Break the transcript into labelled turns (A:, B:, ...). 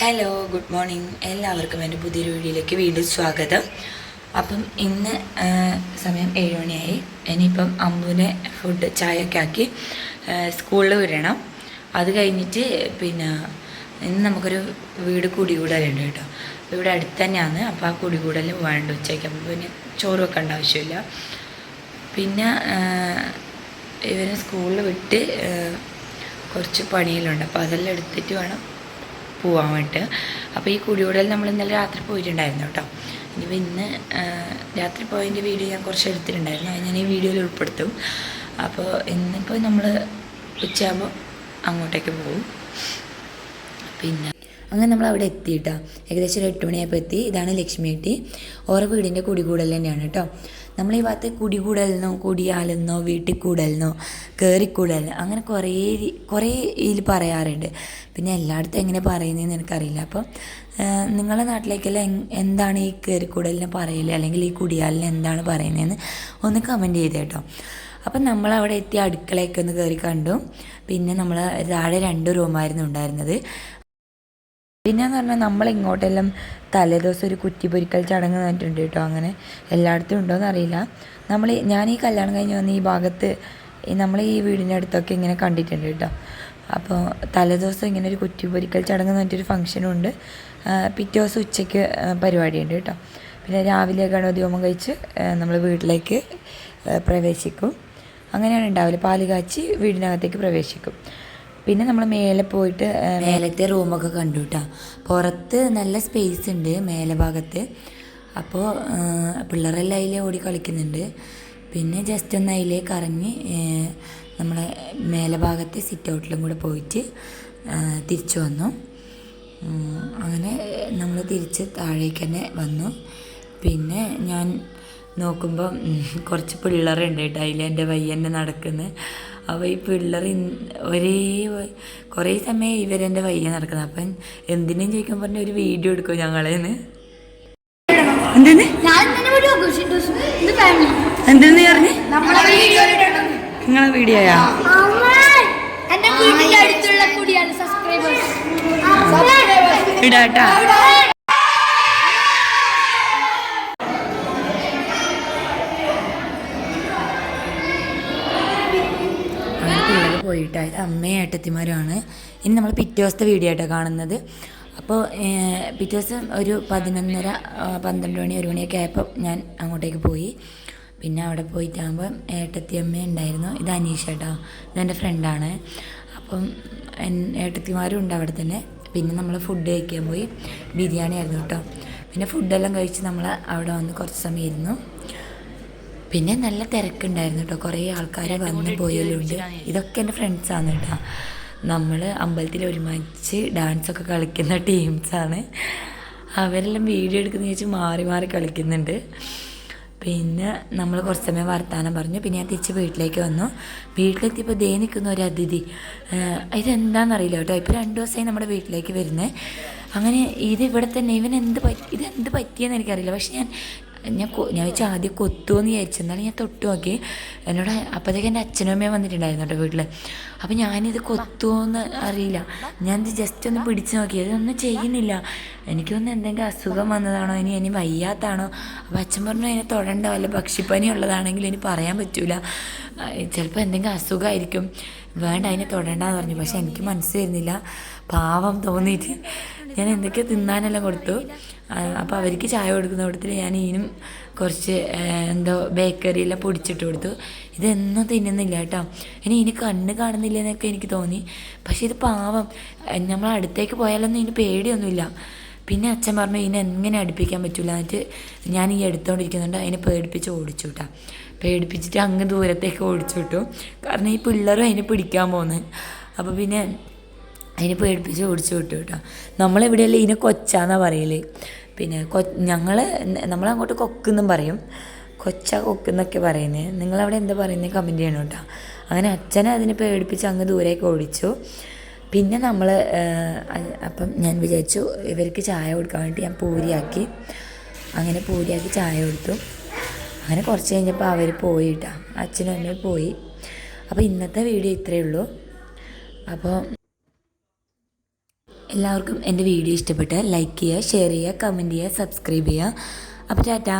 A: Hello good morning എല്ലാവർക്കും എന്റെ പുതിയൊരു വീഡിയോയിലേക്ക് വീണ്ടും സ്വാഗതം. അപ്പം ഇന്ന് സമയം ഏഴ് മണിയായി. ഇനിയിപ്പം അമ്പുവിനെ ഫുഡ് ചായയൊക്കെ ആക്കി സ്കൂളിൽ വിടണം. അത് കഴിഞ്ഞിട്ട് പിന്നെ ഇന്ന് നമുക്കൊരു വീട് കുടികൂടലുണ്ട് കേട്ടോ. ഇവിടെ അടുത്ത് തന്നെയാണ്. അപ്പോൾ ആ കുടികൂടൽ വേണ്ട ഉച്ചയ്ക്ക്. അപ്പോൾ പിന്നെ ചോറ് വെക്കേണ്ട ആവശ്യമില്ല. പിന്നെ ഇവരെ സ്കൂളിൽ വിട്ട് കുറച്ച് പണിയിലുണ്ട് അപ്പോൾ അതെല്ലാം എടുത്തിട്ട് വേണം പോവാൻ വേണ്ടിയിട്ട് അപ്പോൾ ഈ കുടിയോടൽ നമ്മൾ ഇന്നലെ രാത്രി പോയിട്ടുണ്ടായിരുന്നു കേട്ടോ. ഇനിയിപ്പോൾ ഇന്ന് രാത്രി പോയതിന്റെ വീഡിയോ ഞാൻ കുറച്ച് എടുത്തിട്ടുണ്ടായിരുന്നു. അത് ഞാൻ ഈ വീഡിയോയിൽ ഉൾപ്പെടുത്തും. അപ്പോൾ ഇന്നിപ്പോൾ നമ്മൾ ഉച്ചയാകുമ്പോൾ അങ്ങോട്ടേക്ക് പോകും പിന്നെ അങ്ങനെ നമ്മൾ അവിടെ എത്തിയിട്ടാ ഏകദേശം ഒരു എട്ട് മണിയായപ്പോൾ എത്തി. ഇതാണ് ലക്ഷ്മി ഏട്ടി. ഓരോ വീടിന്റെ കുടികൂടൽ തന്നെയാണ് കേട്ടോ നമ്മൾ ഈ ഭാഗത്ത് കുടികൂടലെന്നോ കുടിയാലെന്നോ വീട്ടിൽ കൂടലെന്നോ കയറിക്കൂടലിനോ അങ്ങനെ കുറേ കുറേ ഇതിൽ പറയാറുണ്ട്. പിന്നെ എല്ലായിടത്തും എങ്ങനെ പറയുന്നതെന്ന് എനിക്കറിയില്ല. അപ്പം നിങ്ങളുടെ നാട്ടിലേക്കെല്ലാം എന്താണ് ഈ കയറിക്കൂടലിനെ പറയൽ? അല്ലെങ്കിൽ ഈ കുടിയാലിന് എന്താണ് പറയുന്നതെന്ന് ഒന്ന് കമന്റ് ചെയ്ത് കേട്ടോ അപ്പം നമ്മൾ അവിടെ എത്തി അടുക്കളയൊക്കെ ഒന്ന് കയറി കണ്ടു. പിന്നെ നമ്മൾ താഴെ രണ്ട് റൂമായിരുന്നു ഉണ്ടായിരുന്നത്. പിന്നെന്ന് പറഞ്ഞാൽ നമ്മളിങ്ങോട്ടെല്ലാം തലേദിവസം ഒരു കുറ്റി പൊരിക്കൽ ചടങ്ങ് നടന്നിട്ടുണ്ട് കേട്ടോ അങ്ങനെ. എല്ലായിടത്തും ഉണ്ടോയെന്ന് അറിയില്ല. നമ്മൾ ഞാൻ ഈ കല്യാണം കഴിഞ്ഞ് വന്ന് ഈ ഭാഗത്ത് നമ്മൾ ഈ വീടിന്റെ അടുത്തൊക്കെ ഇങ്ങനെ കണ്ടിട്ടുണ്ട് കേട്ടോ. അപ്പോൾ തലേദിവസം ഇങ്ങനെ ഒരു കുറ്റി പൊരിക്കൽ ചടങ്ങ് എന്ന് ഫംഗ്ഷനുണ്ട് പിറ്റേ ദിവസം ഉച്ചയ്ക്ക് പരിപാടിയുണ്ട് കേട്ടോ. പിന്നെ രാവിലെ ഗണപതി ഹോമം കഴിച്ച് നമ്മൾ വീട്ടിലേക്ക് പ്രവേശിക്കും. അങ്ങനെയാണ് ഉണ്ടാവില്ല പാൽ കാച്ചി വീടിനകത്തേക്ക് പ്രവേശിക്കും. പിന്നെ നമ്മൾ മേലെ പോയിട്ട് മേലത്തെ റൂമൊക്കെ കണ്ടു കേട്ടോ പുറത്ത് നല്ല സ്പേസ് ഉണ്ട് മേലെ ഭാഗത്ത്. അപ്പോൾ പിള്ളേരെല്ലാം അതിലേ ഓടി കളിക്കുന്നുണ്ട്. പിന്നെ ജസ്റ്റ് ഒന്ന് അതിലേക്ക് കറങ്ങി നമ്മളെ മേലെ ഭാഗത്തെ സിറ്റ് ഔട്ടിലും കൂടെ പോയിട്ട് തിരിച്ചു വന്നു. അങ്ങനെ നമ്മൾ തിരിച്ച് താഴേക്ക് തന്നെ വന്നു. പിന്നെ ഞാൻ നോക്കുമ്പോൾ കുറച്ച് പിള്ളേരുണ്ട് കേട്ടോ അതിൽ എന്റെ വയ്യന്നെ നടക്കുന്നത് അപ്പോൾ ഈ പിള്ളേർ ഒരേ കുറേ സമയം ഇവരെന്റെ വയ്യ നടക്കുന്നത്. അപ്പം എന്തിനും ചോദിക്കാൻ പറഞ്ഞ ഒരു വീഡിയോ എടുക്കും ഞങ്ങളേന്ന്. എന്തെന്ന്
B: ഞാൻ തന്നെ വീഡിയോ ഇത് ഫാമിലി
A: എന്തെന്ന് പറഞ്ഞ്?
B: നമ്മളെ വീഡിയോ
A: നിങ്ങളെ വീഡിയോയാ?
B: എന്റെ വീടിന്റെ അടുത്തുള്ള കുടിയാണ് സബ്സ്ക്രൈബേഴ്സ്
A: ഇടാട്ടാ അങ്ങനെ പിള്ളേർ പോയിട്ട് അമ്മയും ഏട്ടത്തിമാരുമാണ്. ഇനി നമ്മൾ പിറ്റേ ദിവസത്തെ വീഡിയോ ആയിട്ടാണ് കാണുന്നത്. അപ്പോൾ പിറ്റേ ദിവസം ഒരു പതിനൊന്നര പന്ത്രണ്ട് മണി ഒരു മണിയൊക്കെ ആയപ്പോൾ ഞാൻ അങ്ങോട്ടേക്ക് പോയി. പിന്നെ അവിടെ പോയിട്ടാകുമ്പോൾ ഏട്ടത്തി അമ്മ ഉണ്ടായിരുന്നു. ഇത് അനീഷ കേട്ടോ ഇതെന്റെ ഫ്രണ്ടാണ് അപ്പം ഏട്ടത്തിമാരും ഉണ്ട് അവിടെ തന്നെ. പിന്നെ നമ്മൾ ഫുഡ് കഴിക്കാൻ പോയി. ബിരിയാണി ആയിരുന്നു കേട്ടോ. പിന്നെ ഫുഡെല്ലാം കഴിച്ച് നമ്മൾ അവിടെ വന്ന് കുറച്ച് സമയം ഇരുന്നു. പിന്നെ നല്ല തിരക്കുണ്ടായിരുന്നു കേട്ടോ കുറേ ആൾക്കാർ വന്നു പോയാലുണ്ട് ഇതൊക്കെ എന്റെ ഫ്രണ്ട്സാണ് കേട്ടോ നമ്മൾ അമ്പലത്തിൽ ഒരുമിച്ച് ഡാൻസൊക്കെ കളിക്കുന്ന ടീംസാണ് അവരെല്ലാം വീഡിയോ എടുക്കുന്ന ചോദിച്ച് മാറി മാറി കളിക്കുന്നുണ്ട്. പിന്നെ നമ്മൾ കുറച്ച് സമയം വർത്താനം പറഞ്ഞു. പിന്നെ ഞാൻ തിരിച്ച് വീട്ടിലേക്ക് വന്നു. വീട്ടിലെത്തിയപ്പോൾ ദേ നിൽക്കുന്ന ഒരു അതിഥി. ഇതെന്താണെന്നറിയില്ല കേട്ടോ ഇപ്പോൾ രണ്ട് ദിവസമായി നമ്മുടെ വീട്ടിലേക്ക് വരുന്നത് അങ്ങനെ ഇത് ഇവിടെ തന്നെ ഇവൻ എന്ത് പറ്റി ഇതെന്ത് എന്ത് പറ്റിയെന്ന് എനിക്കറിയില്ല. പക്ഷെ ഞാൻ ഞാൻ ഞാൻ വെച്ചാൽ ആദ്യം കൊത്തുമെന്ന് വിചാരിച്ചു. എന്നാലും ഞാൻ തൊട്ട് നോക്കി. എന്നോട് അപ്പോഴത്തേക്ക് എന്റെ അച്ഛനും അമ്മയും വന്നിട്ടുണ്ടായിരുന്നു കേട്ടോ വീട്ടിൽ അപ്പോൾ ഞാനിത് കൊത്തുമോയെന്ന് അറിയില്ല. ഞാനിത് ജസ്റ്റ് ഒന്ന് പിടിച്ച് നോക്കി. അതൊന്നും ചെയ്യുന്നില്ല. എനിക്ക് തോന്നുന്നു എന്തെങ്കിലും അസുഖം വന്നതാണോ? ഇനി ഇനി വയ്യാത്താണോ? അപ്പോൾ അച്ഛൻ പറഞ്ഞു അതിനെ തൊടണ്ട. വല്ല പക്ഷിപ്പനി ഉള്ളതാണെങ്കിൽ ഇനി പറയാൻ പറ്റൂല. ചിലപ്പോൾ എന്തെങ്കിലും അസുഖമായിരിക്കും വേണ്ട അതിനെ തൊടണ്ടെന്ന് പറഞ്ഞു. പക്ഷെ എനിക്ക് മനസ്സ് വരുന്നില്ല. പാവം തോന്നിയിട്ട്. ഞാൻ എന്തൊക്കെയോ തിന്നാനെല്ലാം കൊടുത്തു. അപ്പോൾ അവർക്ക് ചായ കൊടുക്കുന്ന കൂട്ടത്തിൽ ഞാൻ ഇനിയും കുറച്ച് എന്തോ ബേക്കറിയെല്ലാം പൊടിച്ചിട്ട് കൊടുത്തു. ഇതൊന്നും തിന്നുന്നില്ല കേട്ടോ. ഇനി ഇനി കണ്ണ് കാണുന്നില്ല എന്നൊക്കെ എനിക്ക് തോന്നി. പക്ഷെ ഇത് പാവം. നമ്മൾ അടുത്തേക്ക് പോയാലൊന്നും ഇനി പേടിയൊന്നുമില്ല. പിന്നെ അച്ഛൻ പറഞ്ഞു ഇതിനെ എങ്ങനെ അടുപ്പിക്കാൻ പറ്റില്ല എന്നിട്ട് ഞാൻ ഈ എടുത്തോണ്ടിരിക്കുന്നുണ്ട്. അതിനെ പേടിപ്പിച്ച് ഓടിച്ചു കേട്ടോ. പേടിപ്പിച്ചിട്ട് അങ്ങ് ദൂരത്തേക്ക് ഓടിച്ചു വിട്ടു. കാരണം ഈ പിള്ളേരും അതിനെ പിടിക്കാൻ പോകുന്നത് അപ്പോൾ പിന്നെ അതിനെ പേടിപ്പിച്ച് ഓടിച്ചു വിട്ടു കേട്ടോ. നമ്മളെവിടെയല്ലേ ഇതിനെ കൊച്ചാന്നാണ് പറയൽ? പിന്നെ കൊ ഞങ്ങൾ നമ്മളങ്ങോട്ട് കൊക്കെന്നും പറയും. കൊച്ച കൊക്കെന്നൊക്കെ പറയുന്നത് നിങ്ങളവിടെ എന്താ പറയുന്നത് കമന്റ് ചെയ്യണം കേട്ടോ. അങ്ങനെ അച്ഛനെ അതിനെ പേടിപ്പിച്ച് അങ്ങ് ദൂരേക്ക് ഓടിച്ചു. പിന്നെ നമ്മൾ അപ്പം ഞാൻ വിചാരിച്ചു ഇവർക്ക് ചായ കൊടുക്കാൻ വേണ്ടി ഞാൻ പൂരിയാക്കി. അങ്ങനെ പൂരിയാക്കി ചായ കൊടുത്തു. അങ്ങനെ കുറച്ച് കഴിഞ്ഞപ്പോൾ അവർ പോയിട്ടാ അച്ഛനും അമ്മയും പോയി. അപ്പോൾ ഇന്നത്തെ വീഡിയോ ഇത്രയേ ഉള്ളൂ. അപ്പോൾ എല്ലാവർക്കും എന്റെ വീഡിയോ ഇഷ്ടപ്പെട്ടാൽ ലൈക്ക് ചെയ്യുക ഷെയർ ചെയ്യുക കമന്റ് ചെയ്യുക സബ്സ്ക്രൈബ് ചെയ്യുക. അപ്പോൾ ടാറ്റാ.